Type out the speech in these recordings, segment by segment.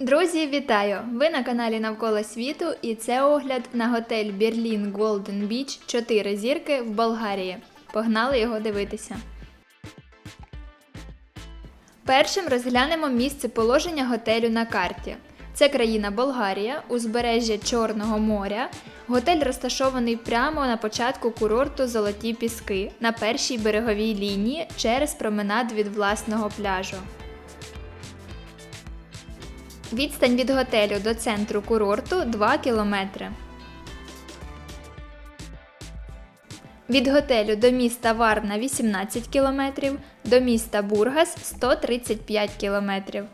Друзі, вітаю! Ви на каналі Навколо світу і це огляд на готель Берлін Голден Біч 4 зірки в Болгарії. Погнали його дивитися. Першим розглянемо місце положення готелю на карті. Це країна Болгарія, узбережжя Чорного моря. Готель розташований прямо на початку курорту Золоті Піски на першій береговій лінії через променад від власного пляжу. Відстань від готелю до центру курорту 2 кілометри. Від готелю до міста Варна 18 кілометрів, до міста Бургас 135 кілометрів.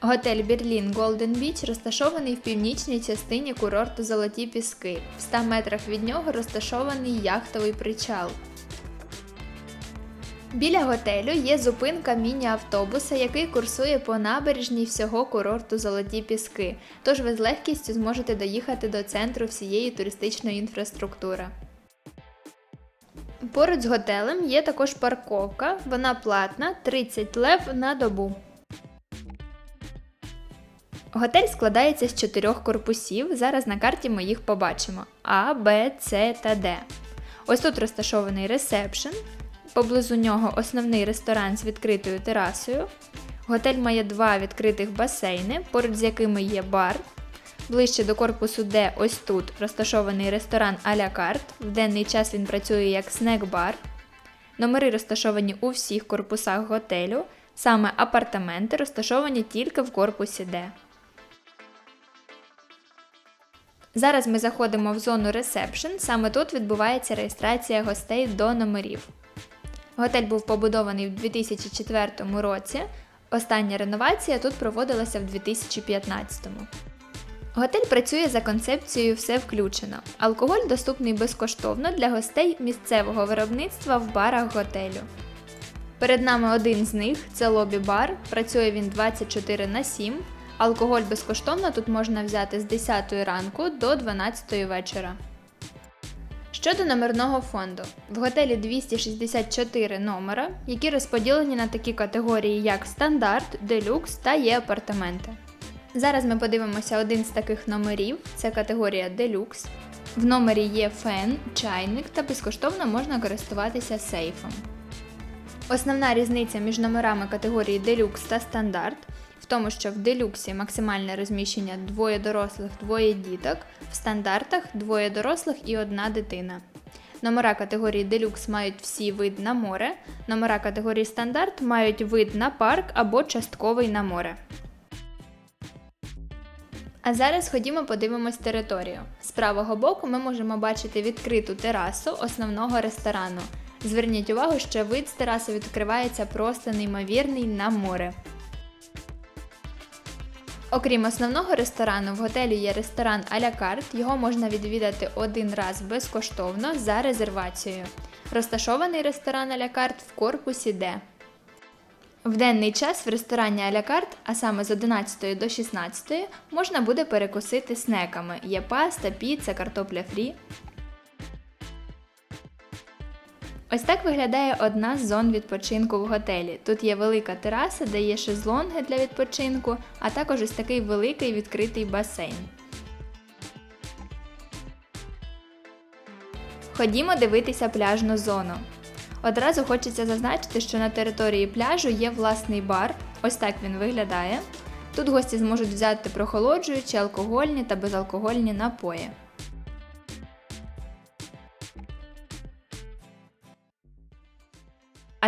Готель Берлін Голден Біч розташований в північній частині курорту Золоті Піски. В 100 метрах від нього розташований яхтовий причал. Біля готелю є зупинка міні-автобуса, який курсує по набережній всього курорту Золоті Піски, тож ви з легкістю зможете доїхати до центру всієї туристичної інфраструктури. Поруч з готелем є також парковка, вона платна 30 лев на добу. Готель складається з чотирьох корпусів. Зараз на карті ми їх побачимо: А, Б, С та Д. Ось тут розташований ресепшн. Поблизу нього основний ресторан з відкритою терасою. Готель має два відкритих басейни, поруч з якими є бар. Ближче до корпусу Д, ось тут розташований ресторан а-ля карт. В денний час він працює як снек-бар. Номери розташовані у всіх корпусах готелю. Саме апартаменти розташовані тільки в корпусі Д. Зараз ми заходимо в зону ресепшн. Саме тут відбувається реєстрація гостей до номерів. Готель був побудований в 2004 році. Остання реновація тут проводилася в 2015. Готель працює за концепцією Все включено. Алкоголь доступний безкоштовно для гостей місцевого виробництва в барах готелю. Перед нами один з них це лобі-бар. Працює він 24 на 7. Алкоголь безкоштовно тут можна взяти з 10 ранку до 12 вечора. Щодо номерного фонду, в готелі 264 номера, які розподілені на такі категорії, як стандарт, делюкс та є апартаменти. Зараз ми подивимося один з таких номерів це категорія делюкс. В номері є фен, чайник та безкоштовно можна користуватися сейфом. Основна різниця між номерами категорії делюкс та стандарт в тому, що в делюксі максимальне розміщення двоє дорослих, двоє діток, в стандартах двоє дорослих і одна дитина. Номера категорії делюкс мають всі вид на море, номера категорії стандарт мають вид на парк або частковий на море. А зараз ходімо подивимось територію. З правого боку ми можемо бачити відкриту терасу основного ресторану. Зверніть увагу, що вид з тераси відкривається просто неймовірний на море. Окрім основного ресторану, в готелі є ресторан а-ля карт. Його можна відвідати один раз безкоштовно за резервацією. Розташований ресторан а-ля карт в корпусі Д. В денний час в ресторані а-ля карт, а саме з 11 до 16, можна буде перекусити снеками. Є паста, піца, картопля фрі. Ось так виглядає одна з зон відпочинку в готелі. Тут є велика тераса, де є шезлонги для відпочинку, а також ось такий великий відкритий басейн. Ходімо дивитися пляжну зону. Одразу хочеться зазначити, що на території пляжу є власний бар, ось так він виглядає. Тут гості зможуть взяти прохолоджуючі, алкогольні та безалкогольні напої.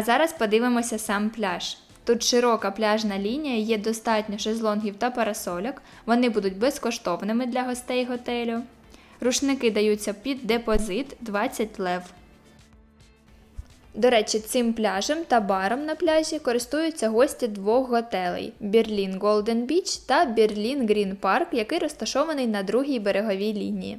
А зараз подивимося сам пляж. Тут широка пляжна лінія, є достатньо шезлонгів та парасольок. Вони будуть безкоштовними для гостей готелю. Рушники даються під депозит 20 лев. До речі, цим пляжем та баром на пляжі користуються гості двох готелей: Берлін Голден Біч та Берлін Грін Парк, який розташований на другій береговій лінії.